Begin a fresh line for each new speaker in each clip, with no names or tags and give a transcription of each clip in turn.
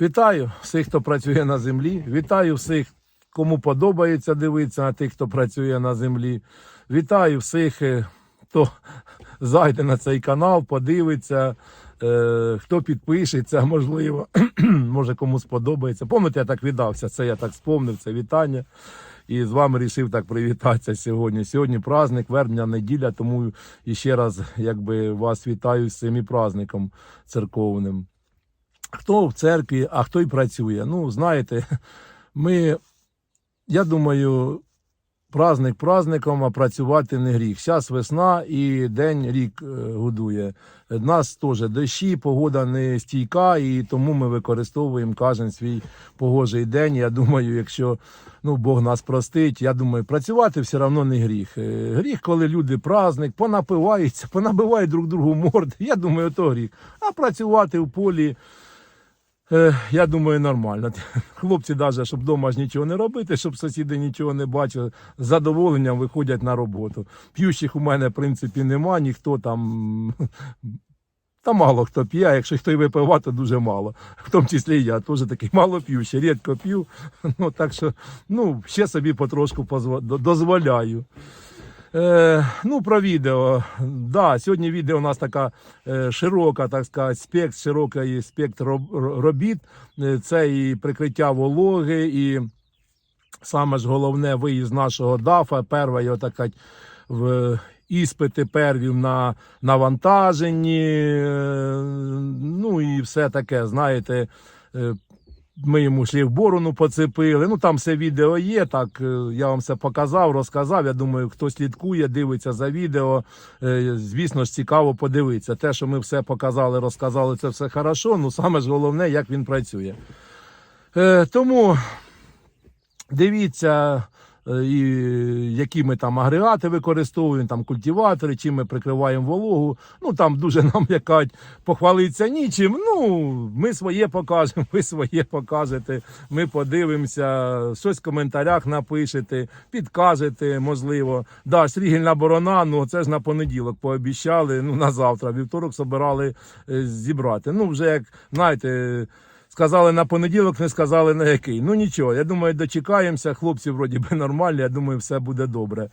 Вітаю всіх, хто працює на землі. Вітаю всіх, кому подобається дивитися на тих, хто працює на землі. Вітаю всіх, е, хто зайде на цей канал, подивиться, е, хто підпишеться, можливо, може комусь сподобається. Пам'ятаєте, я так віддався. Це я так спомнив, це вітання. І з вами рішив так привітатися сьогодні. Сьогодні праздник, вербня неділя, тому і ще раз якби вас вітаю з цим і праздником церковним. Хто в церкві, а хто й працює. Ну, знаєте, ми, я думаю, праздник праздником, а працювати не гріх. Зараз весна і день рік е, годує. Нас теж дощі, погода не стійка, і тому ми використовуємо кожен свій погожий день. Я думаю, якщо ну, Бог нас простить, я думаю, працювати все одно не гріх. Е, Гріх, коли люди праздник, понапиваються, понабивають друг другу морди. Я думаю, то гріх. А працювати в полі. Е, Я думаю, нормально. Хлопці, навіть, щоб вдома ж нічого не робити, щоб сусіди нічого не бачили, з задоволенням виходять на роботу. П'ющих у мене, в принципі, нема, ніхто там. Та мало хто п'є, а якщо хто й випиває, то дуже мало. В тому числі і я теж такий мало п'ю, ще рідко п'ю. Ну, так що, ну, ще собі потрошку дозволяю. Е, ну, про відео. Да, сьогодні відео у нас така е, широка, так сказати, спектр, широкий спектр робіт. Е, Це і прикриття вологи, і саме ж головне виїзд нашого ДАФа. Перша його така в іспити первів на навантаженні. е, Ну і все таке, знаєте. Ми йому шліфборону поцепили. Ну там все відео є. Так е, я вам все показав, розказав. Я думаю, хто слідкує, дивиться за відео. е, Звісно ж, цікаво подивитися. Те, що ми все показали, розказали, це все хорошо. Ну саме ж головне, як він працює. Е, Тому дивіться. Е, І які ми там агрегати використовуємо, там культиватори, чим ми прикриваємо вологу. Ну там дуже нам якать похвалиться нічим. Ну, ми своє покажемо, ви своє покажете. Ми подивимося, щось в коментарях напишете, підкажете, можливо. Да, стрігільна борона, ну це ж на понеділок пообіщали. Ну на завтра. Вівторок собирали е, зібрати. Ну, вже як знаєте. Сказали на понеділок, не сказали на який. Ну нічого, я думаю, дочекаємося. Хлопці вроді би нормальні, я думаю, все буде добре.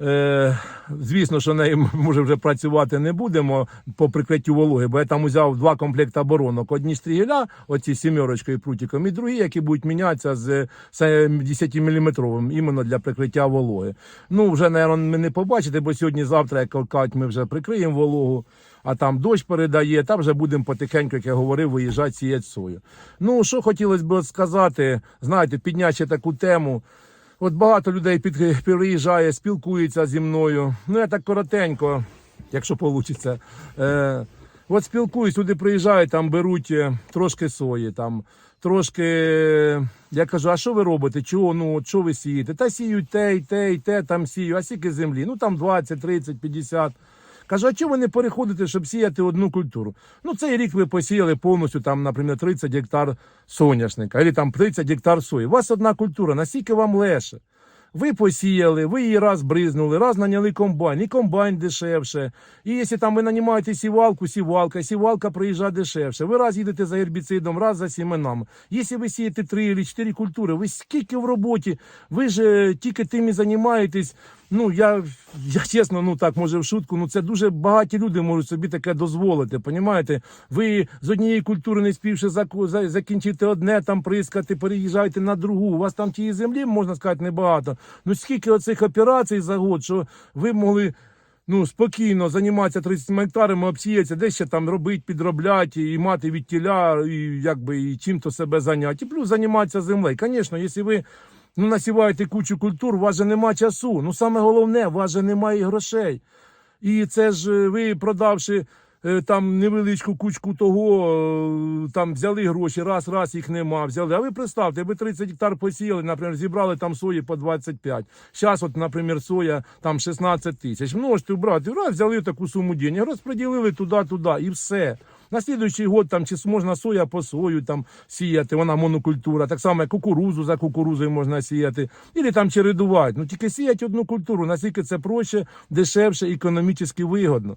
Е, звісно, що нею може вже працювати не будемо по прикриттю вологи, бо я там взяв два комплекти оборонок. Одні стрігеля, оці сімерочкою прутиком, і другі, які будуть мінятися з 10-мм, іменно для прикриття вологи. Ну, вже, мабуть, ми не побачите, бо сьогодні-завтра, як кажуть, ми вже прикриємо вологу, а там дощ передає, там вже будемо потихеньку, як я говорив, виїжджати сіяти сою. Ну, що хотілося б сказати, знаєте, підняти таку тему. От багато людей під, приїжджає, спілкується зі мною. Ну, я так коротенько, якщо вийде. Е, от спілкуюсь, люди приїжджають, там беруть е, трошки сої, там, трошки. Я кажу, а що ви робите? Чого? Ну, що ви сієте? Та сіють те, і те, і те, там сію, а скільки землі? Ну там 20, 30, 50. Кажу, а чому ви не переходите, щоб сіяти одну культуру? Ну, цей рік ви посіяли повністю, там, наприклад, 30 гектар соняшника, або там 30 гектар сої. У вас одна культура, наскільки вам легше? Ви посіяли, ви її раз бризнули, раз наняли комбайн, і комбайн дешевше. І якщо там ви нанімаєте сівалку, сівалка, сівалка приїжджає дешевше. Ви раз їдете за гербіцидом, раз за сіменами. Якщо ви сієте три або чотири культури, ви скільки в роботі, ви ж е, тільки тим і займаєтесь. Ну, я, я чесно, ну так, може в шутку, ну це дуже багаті люди можуть собі таке дозволити. Понімаєте? Ви з однієї культури не співши закінчити одне, там прискати, переїжджаєте на другу. У вас там тієї землі, можна сказати, небагато. Ну скільки оцих операцій за год, що ви могли. Ну, спокійно займатися 30 гектарами, обсіятися, десь ще там робити, підробляти і мати від тіля, і якби і чим-то себе зайняти. І плюс займатися землею. Звісно, якщо ви ну, насіваєте кучу культур, у вас же нема часу. Ну, саме головне, у вас же немає грошей. І це ж е, ви, продавши там невеличку кучку того, е, там взяли гроші, раз, раз їх нема, взяли. А ви представте, ви 30 гектар посіяли, наприклад, зібрали там сої по 25. Зараз, от, наприклад, соя там 16 тисяч. Множте брати, раз взяли таку суму денег, розподілили туди-туди і все. На слідуючий год там чи можна соя по сою там сіяти, вона монокультура, так само як кукурузу за кукурузою можна сіяти, і там чередувати. Ну тільки сіяти одну культуру, наскільки це проще, дешевше, економічно вигодно.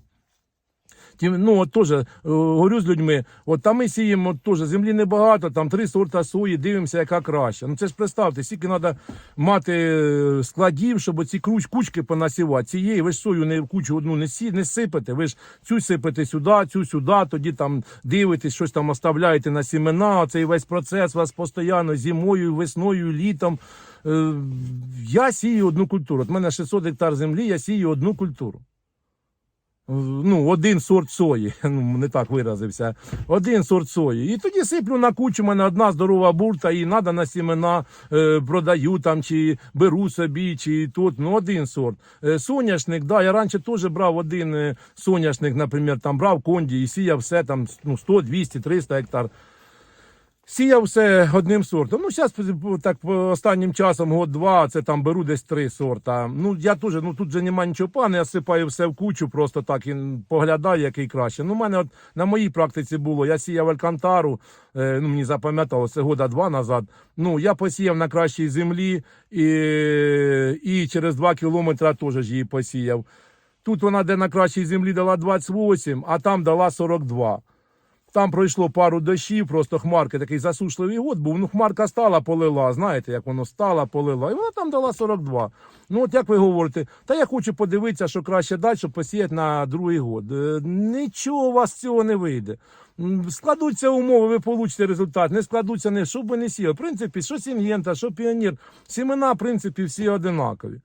Ну, от теж е, говорю з людьми, от там ми сіємо теж землі небагато, там три сорта сої, дивимося, яка краща. Ну це ж представте, скільки треба мати е, складів, щоб ці круч, кучки понасівати. Цієї ви ж сою не кучу одну не, сі, не сипете, ви ж цю сипете сюди, цю сюди, тоді там дивитесь, щось там оставляєте на сімена. Цей весь процес у вас постійно зимою, весною, літом. Е, Я сію одну культуру. От мене 600 гектар землі, я сію одну культуру. Ну, один сорт сої, ну не так виразився. Один сорт сої. І тоді сиплю на кучу, мене одна здорова бурта, і треба на сімена е, продаю там, чи беру собі, чи тут. Ну, один сорт. Е, соняшник, да, я раніше теж брав один е, соняшник, наприклад, там брав конді і сіяв все там ну, 100, 200, 300 гектар. Сіяв все одним сортом. Ну, зараз так останнім часом, год-два, це там беру десь три сорта. Ну, я теж, ну тут же немає нічого пане, я сипаю все в кучу, просто так і поглядаю, який краще. Ну, у мене от на моїй практиці було, я сіяв алькантару, е, ну, мені запам'яталося, це года два назад. Ну, я посіяв на кращій землі і, і через два кілометри теж її посіяв. Тут вона, де на кращій землі дала 28, а там дала 42. Там пройшло пару дощів, просто хмарки, такий засушливий год був. Ну, хмарка стала, полила. Знаєте, як воно стала, полила. І вона там дала 42. Ну, от як ви говорите, та я хочу подивитися, що краще дати, щоб посіяти на другий год. Е, Нічого у вас цього не вийде. Складуться умови, ви получите результат. Не складуться, не що ви не сіяли. В принципі, що сінгента, що піонір. Сімена, в принципі, всі одинакові.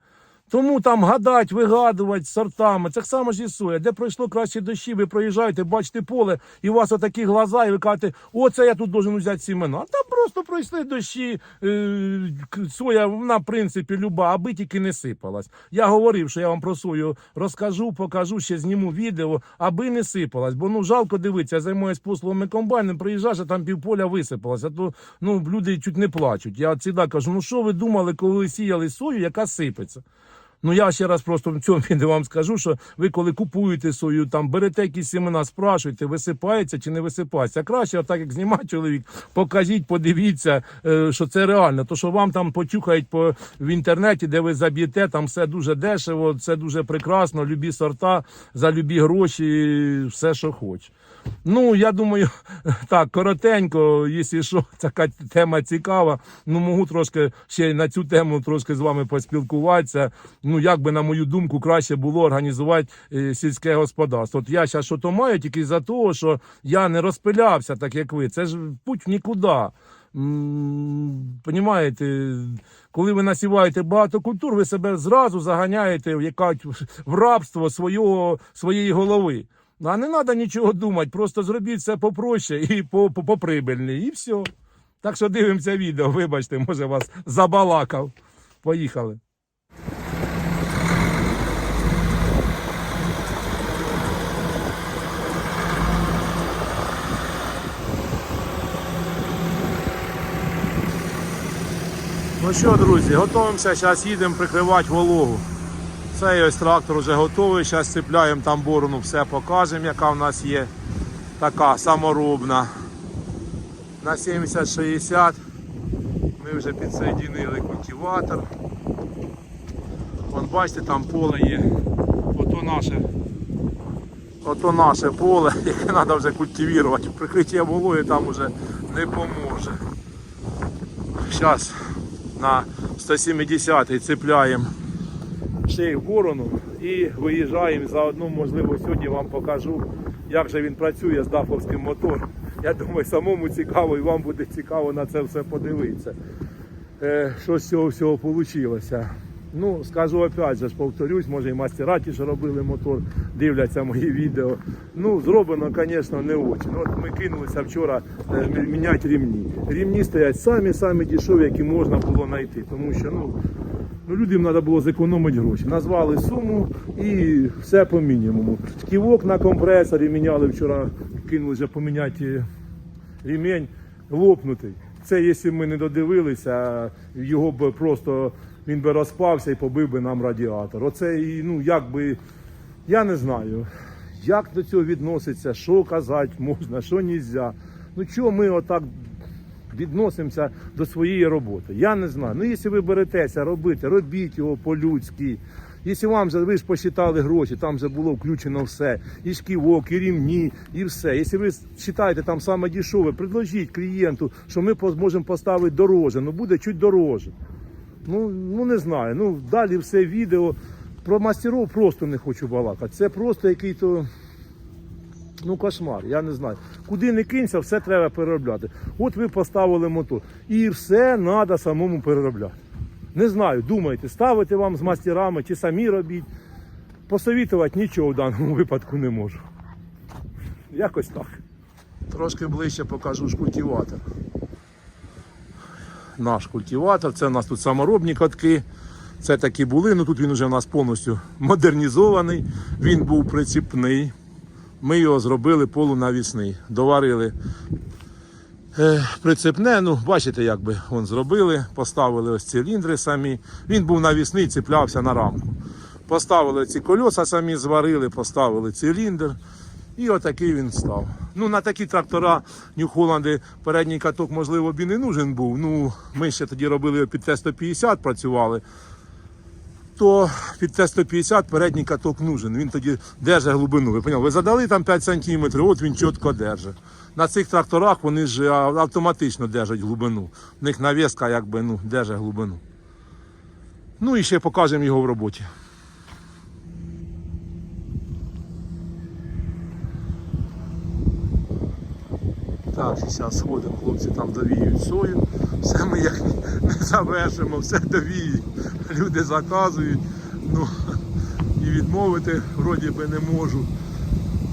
Тому там гадать, вигадувати сортами. Так само ж і соя. Де пройшло кращі дощі, ви проїжджаєте, бачите поле, і у вас отакі глаза, і ви кажете, оце я тут должен взяти сімена. А там просто пройшли дощі. Е, соя, вона, в принципі, люба, аби тільки не сипалась. Я говорив, що я вам про сою розкажу, покажу, ще зніму відео, аби не сипалась. Бо ну жалко дивитися, я займаюся послугами комбайном, приїжджаєш, а там півполя висипалося. То ну, люди чуть не плачуть. Я завжди кажу, ну що ви думали, коли сіяли сою, яка сипеться? Ну я ще раз просто в цьому відео вам скажу, що ви коли купуєте свою, там берете якісь семена, спрашуєте, висипається чи не висипається. Краще, отак як знімає чоловік, покажіть, подивіться, е, що це реально. То що вам там почухають по в інтернеті, де ви заб'єте, там все дуже дешево, все дуже прекрасно, любі сорта, за любі гроші, все, що хоче. Ну, я думаю, так, коротенько, якщо що, така тема цікава. Ну, можу трошки ще на цю тему трошки з вами поспілкуватися. Ну, як би, на мою думку, краще було організувати е, сільське господарство. От я зараз що то маю тільки за того, що я не розпилявся, так як ви. Це ж путь в нікуди. Понімаєте, коли ви насіваєте багато культур, ви себе зразу заганяєте в яка в рабство свого, своєї голови. А не треба нічого думати, просто зробіть все попроще і по, по, поприбильні, і все. Так що дивимося відео, вибачте, може вас забалакав. Поїхали. Ну що, друзі, готуємося, зараз їдемо прикривати вологу. Цей ось трактор вже готовий. Зараз цепляємо там борону, все покажемо, яка в нас є. Така саморобна. На 70-60 ми вже підсоєдинили культиватор. Вон бачите, там поле є. Ото наше. Ото наше поле, яке треба вже культивувати. Прикриття вологи там вже не поможе. Зараз на 170-й цепляємо ще й в борону і виїжджаємо. Заодно, можливо, сьогодні вам покажу, як же він працює з дафовським мотором. Я думаю, самому цікаво і вам буде цікаво на це все подивитися. Е, що з цього всього вийшло. Ну, скажу опять же, ж, повторюсь, може і мастера ті, що робили мотор, дивляться мої відео. Ну, зроблено, звісно, не очень. От ми кинулися вчора е, міняти рівні. Рівні стоять самі-самі дешеві, які можна було знайти. Тому що, Ну, людям треба було зекономити гроші. Назвали суму і все по мінімуму. Ківок на компресорі міняли вчора, кинули вже поміняти ремінь лопнутий. Це якщо б ми не додивилися, його б просто він би розпався і побив би нам радіатор. Оце і ну як би я не знаю, як до цього відноситься, що казати можна, що не можна. Ну чого ми отак відносимося до своєї роботи. Я не знаю. Ну, якщо ви беретеся робити, робіть його по-людськи. Якщо вам ви ж посчитали гроші, там вже було включено все, і шківок, і рівні, і все. Якщо ви вважаєте там саме дешеве, предложіть клієнту, що ми зможемо поставити дороже, ну буде чуть дороже. Ну, ну не знаю. Ну далі все відео. Про мастеров просто не хочу балакати. Це просто який-то. Ну, кошмар, я не знаю. Куди не кинься, все треба переробляти. От ви поставили мотор. І все треба самому переробляти. Не знаю, думайте, ставити вам з мастерами чи самі робіть. Посовітувати нічого в даному випадку не можу. Якось так. Трошки ближче покажу ж культиватор. Наш культиватор, це у нас тут саморобні катки. Це такі були, ну тут він вже у нас повністю модернізований. Він був приціпний. Ми його зробили полунавісний. Доварили е, прицепне, ну бачите, як би он зробили, поставили ось циліндри самі. Він був навісний, цеплявся на рамку. Поставили ці кольоса самі, зварили, поставили циліндр. І отакий він став. Ну, на такі трактора Нью-Холланди передній каток, можливо, б і не нужен був. Ну, ми ще тоді робили під Т-150, працювали то під Т-150 передній каток нужен. Він тоді держить глибину. Ви поняли? Ви задали там 5 см, от він чітко держить. На цих тракторах вони ж автоматично держать глибину. У них навіска якби ну, держить глибину. Ну і ще покажемо його в роботі. Так, зараз сходимо, хлопці там довіють сою. Все ми як не завершимо, все довіють. Люди заказують. Ну, і відмовити вроді би не можу.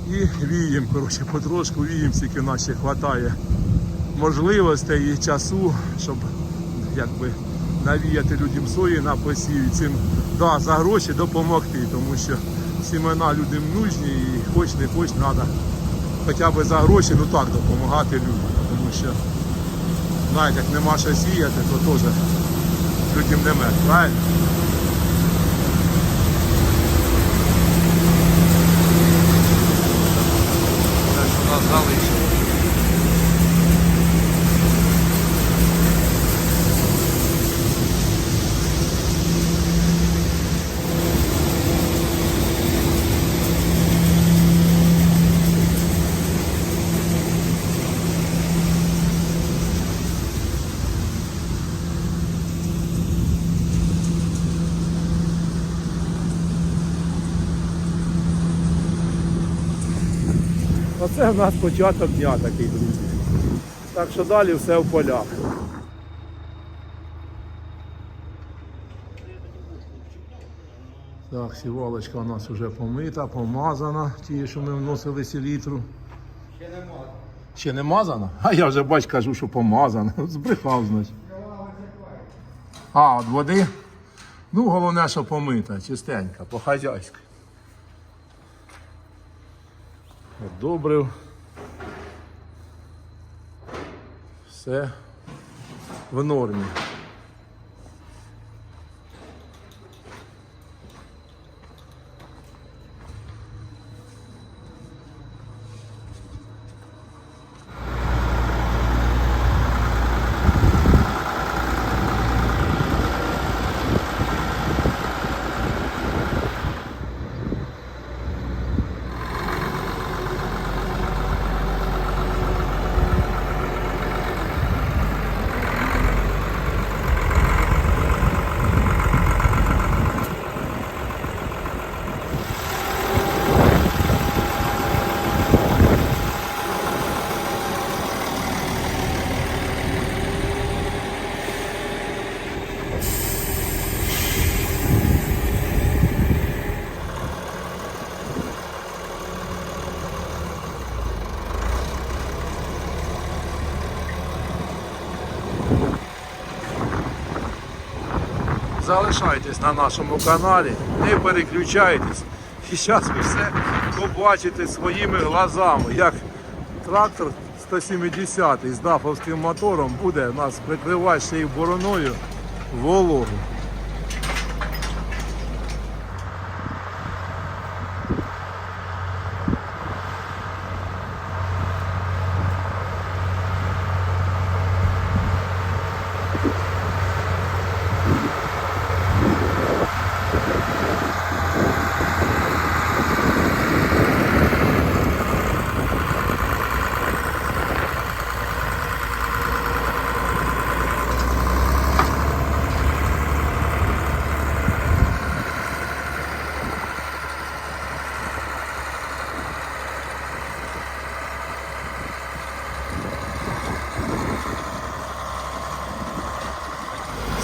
І віємо, коротше, потрошку віємо, скільки в нас ще вистачає можливостей і часу, щоб якби навіяти людям сої на посів цим да, за гроші допомогти, тому що сімена людям нужні і хоч не хоч треба хоча б за гроші, ну так допомагати людям. Тому що, знаєте, як нема що сіяти, то теж людям не мер, правильно? Так що нас залишилось. Оце в нас початок дня такий, друзі. Так що далі все в полях. Так, сівалочка у нас вже помита, помазана, ті, що ми вносили селітру. Ще не мазана. Ще не мазана? А я вже бач, кажу, що помазана. Збрехав, значить. А, от води. Ну, головне, що помита, чистенька, по-хазяйськи. Одобрив. Все в нормі. Залишайтесь на нашому каналі, не переключайтесь. І зараз ви все побачите своїми глазами, як трактор 170 з дафовським мотором буде нас прикривати ще й бороною вологу.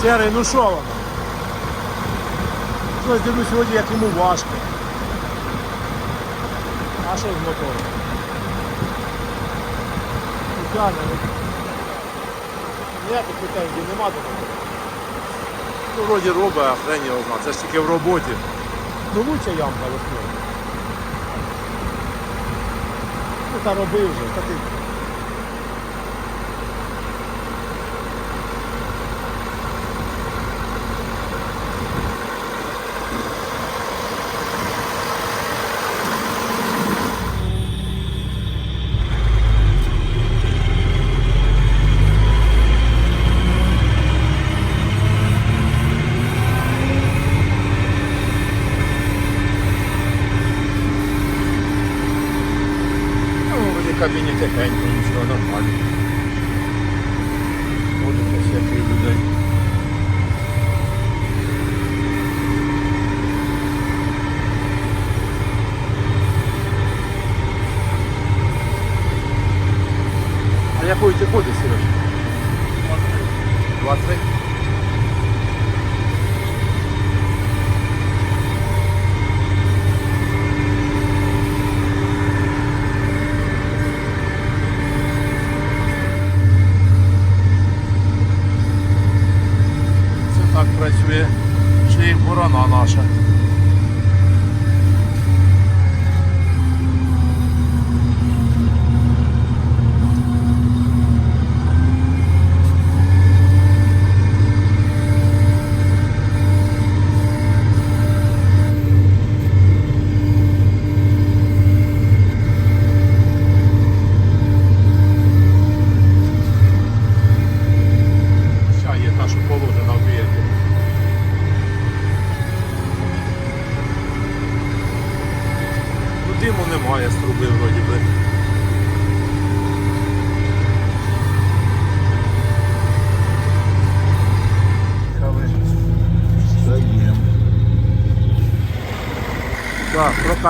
Серий, ну що воно? Щось дивлюсь сьогодні, як йому важко. А що з мотором? Ну, ну. Ніяких претензій нема до мотора. Ну, вроді робить, а хрень його зна. Це ж тільки в роботі. Ну лучше ямка весною. Ну та роби вже, та ти.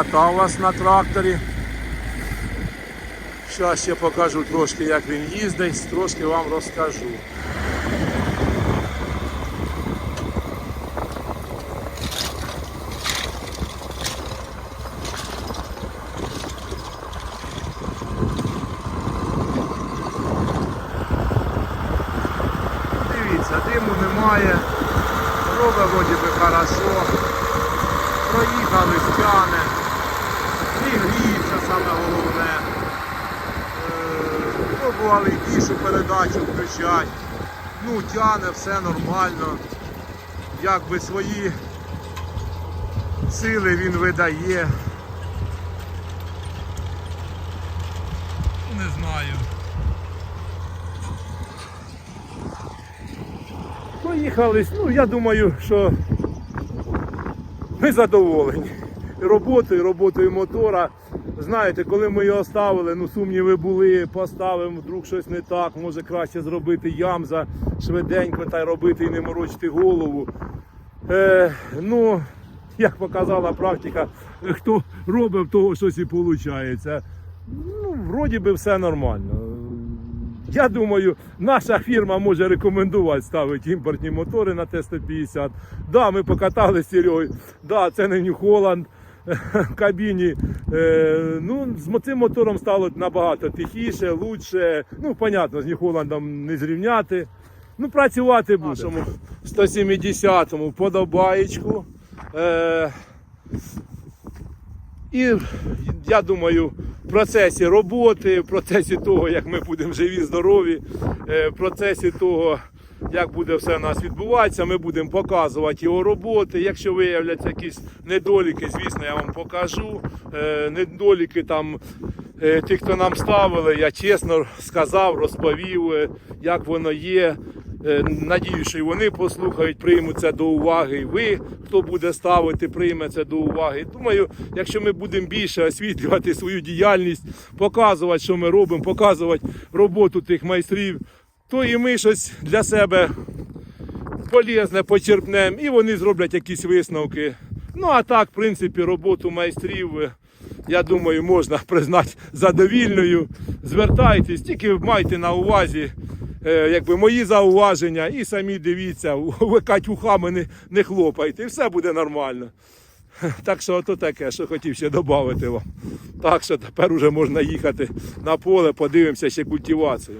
Вас на тракторі. Зараз ще покажу трошки, як він їздить, трошки вам розкажу. Дивіться, диму немає, робить вроді би хорошо. Проїхали, стяне, саме головне. Е, Пробували іншу передачу включати. Ну, тяне, все нормально. Якби свої сили він видає. Не знаю. Поїхались, ну я думаю, що ми задоволені. Роботою, роботою мотора. Знаєте, коли ми його ставили, ну сумніви були, поставимо, вдруг щось не так, може краще зробити ямза швиденько та й робити і не морочити голову. Е, ну, як показала практика, хто робить, в того щось і виходить. Ну, вроді би все нормально. Я думаю, наша фірма може рекомендувати ставити імпортні мотори на Т-150. Да, ми покатали з Серегою. Да, це не Нью-Холланд кабіні. Е, ну, з цим мотором стало набагато тихіше, лучше. Ну, понятно, з Нью-Холландом не зрівняти. Ну, працювати буде. Нашому 170-му подобаєчку. Е, і я думаю, в процесі роботи, в процесі того, як ми будемо живі, здорові, е, в процесі того, як буде все у нас відбуватися, ми будемо показувати його роботи. Якщо виявляться якісь недоліки, звісно, я вам покажу. Е, Недоліки там е, ті, хто нам ставили, я чесно сказав, розповів, е, як воно є. Надію, що і вони послухають, приймуть це до уваги. І ви, хто буде ставити, прийме це до уваги. Думаю, якщо ми будемо більше освітлювати свою діяльність, показувати, що ми робимо, показувати роботу тих майстрів, то і ми щось для себе полезне почерпнемо, і вони зроблять якісь висновки. Ну а так, в принципі, роботу майстрів. е, Я думаю, можна признати задовільною. Звертайтесь, тільки майте на увазі е, якби мої зауваження, і самі дивіться, викать ухами не, не хлопайте, і все буде нормально. Так що ото таке, що хотів ще додати вам. Так що тепер уже можна їхати на поле, подивимося ще культивацію.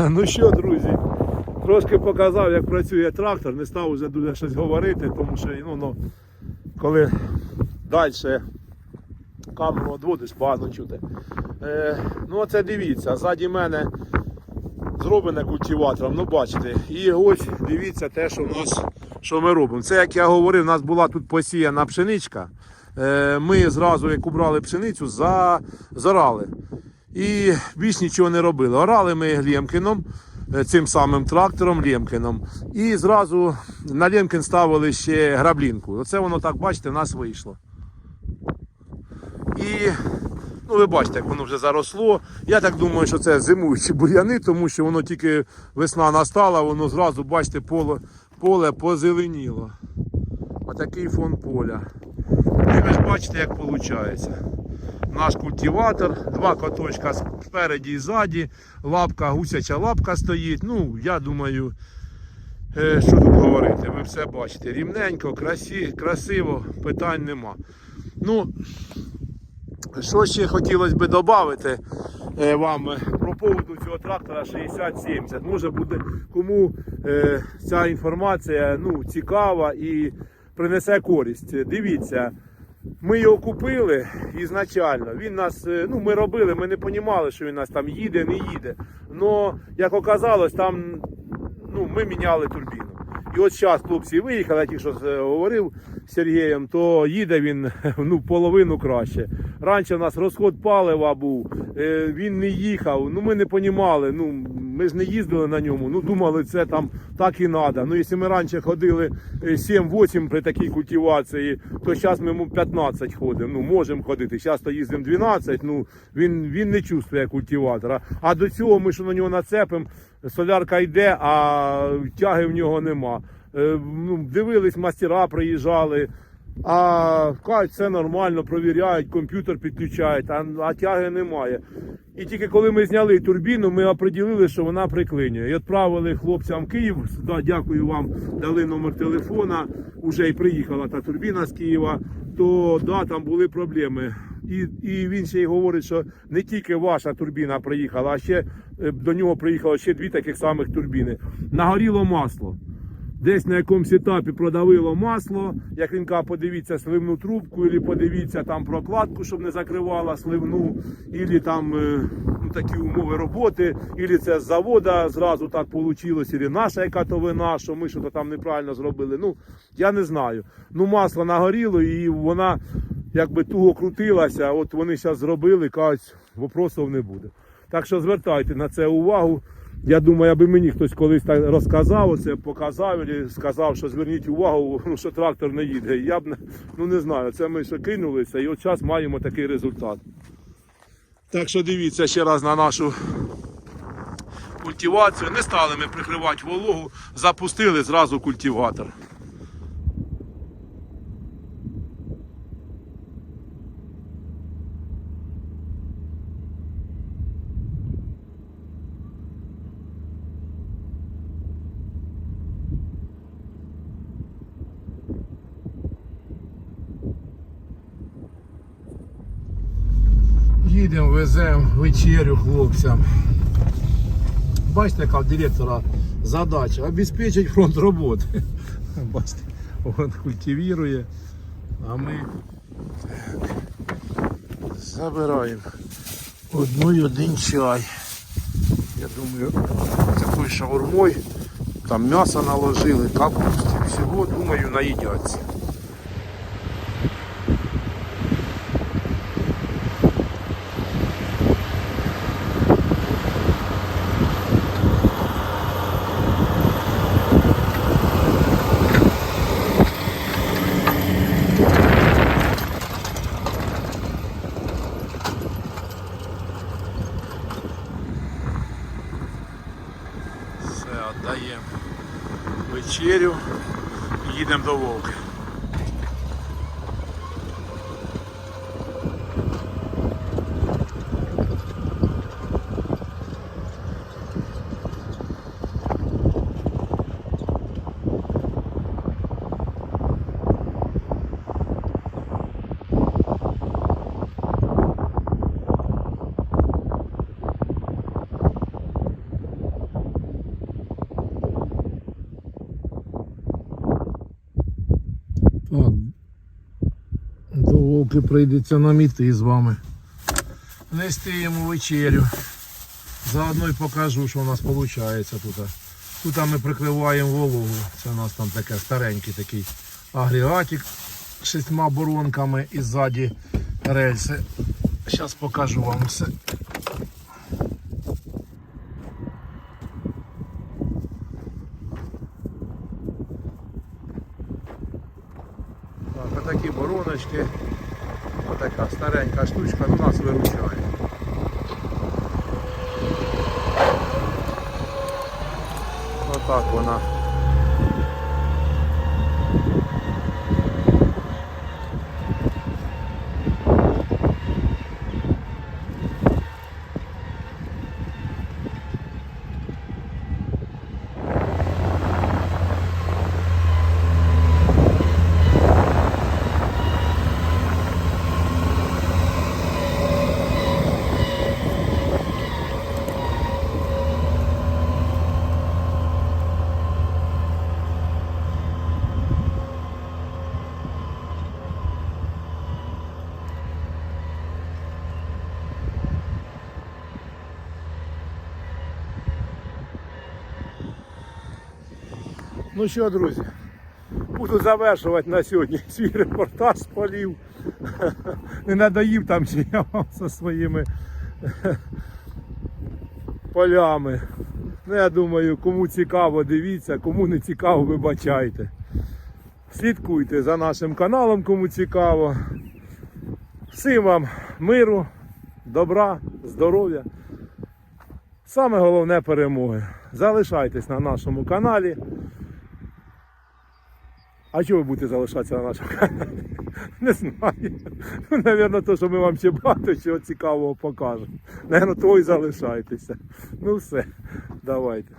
Ну що, друзі, трошки показав, як працює трактор, не став вже дуже щось говорити, тому що ну, ну, коли далі камеру відводиш, погано чути. Е, ну оце дивіться, ззаді мене зроблене культиватором, ну бачите. І ось дивіться те, що нас, що ми робимо. Це, як я говорив, у нас була тут посіяна пшеничка. Е, Ми зразу, як убрали пшеницю, за, зарали. І більш нічого не робили. Орали ми Лємкіном, е, цим самим трактором Лємкіном. І зразу на Лємкін ставили ще граблінку. Оце воно так, бачите, в нас вийшло. І ну, ви бачите, як воно вже заросло. Я так думаю, що це зимуючі бур'яни, тому що воно тільки весна настала, воно зразу, бачите, поле, поле позеленіло. Отакий фон поля. І ви ж бачите, як виходить. Наш культиватор, два каточка спереді і ззаді, лапка, гусяча лапка стоїть. Ну, я думаю, е, що тут говорити, ви все бачите. Рівненько, красі, красиво, питань нема. Ну, що ще хотілося б додати е, вам е, про поводу цього трактора 6070. Може буде кому ця інформація ну, цікава і принесе користь. Dивіться, ми його купили ізначально. Він нас, е, ну ми робили, ми не розуміли, що він нас там їде, не їде. Но як оказалось, там ну, ми міняли турбіну. І от зараз хлопці виїхали, я тільки що е, говорив Сергієм, то їде він ну, половину краще. Раніше у нас розход палива був, е, він не їхав, ну ми не розуміли, ну, ми ж не їздили на ньому, ну думали, це там так і треба. Ну, якщо ми раніше ходили е, 7-8 при такій культивації, то зараз ми йому 15 ходимо, ну можемо ходити. Зараз то їздимо 12, ну він, він не чувствує культиватора. А до цього ми що на нього нацепимо, солярка йде, а тяги в нього нема. Е, ну, дивились, мастера приїжджали. А кажуть, все нормально, провіряють, комп'ютер підключають, а, а тяги немає. І тільки коли ми зняли турбіну, ми оприділили, що вона приклинює. І відправили хлопцям Київ. Да, дякую вам, дали номер телефона. Уже й приїхала та турбіна з Києва. То да, там були проблеми. І, і він ще й говорить, що не тільки ваша турбіна приїхала, а ще е, до нього приїхало ще дві таких самих турбіни. Нагоріло масло. Десь на якомусь етапі продавило масло. Як він каже, подивіться сливну трубку, або подивіться там прокладку, щоб не закривала сливну, або там е, ну, такі умови роботи, або це з завода зразу так вийшло, або наша яка то вина, що ми щось там неправильно зробили. Ну, я не знаю. Ну, масло нагоріло і вона якби туго крутилася. От вони зараз зробили, кажуть, вопросів не буде. Так що звертайте на це увагу. Я думаю, аби мені хтось колись так розказав, оце показав і сказав, що зверніть увагу, що трактор не їде. Я б ну не знаю, це ми ще кинулися і от зараз маємо такий результат. Так що дивіться ще раз на нашу культивацію. Не стали ми прикривати вологу, запустили зразу культиватор. Їдемо, веземо вечерю хлопцям. Бачите, яка в директора задача обезпечити фронт роботи. Бачите, він культивірує, а ми забираємо одну і один чай. Я думаю, такою шаурмою, там м'ясо наложили, капусти, всього, думаю, наїдяться. Все, віддаємо вечерю і їдемо до Вовки. Так. До прийдеться нам іти з вами. Нести йому вечерю. Заодно й покажу, що у нас виходить тут. Тут ми прикриваємо вологу. Це у нас там таке старенький такий агрегатик з шістьма боронками і ззаді рельси. Зараз покажу вам все. Так, отакі бороночки. Отака старенька штучка ну, нас виручає. Отак вона. Ну що, друзі, буду завершувати на сьогодні свій репортаж полів. Не надоїв там чи я вам зі своїми полями. Ну, я думаю, кому цікаво, дивіться, кому не цікаво, вибачайте. Слідкуйте за нашим каналом, кому цікаво. Всім вам миру, добра, здоров'я. Саме головне перемоги. Залишайтесь на нашому каналі. А чого ви будете залишатися на нашому каналі? Не знаю. Ну, Навірно, то, що ми вам ще багато чого цікавого покажемо. Навірно, то і залишайтеся. Ну все, давайте.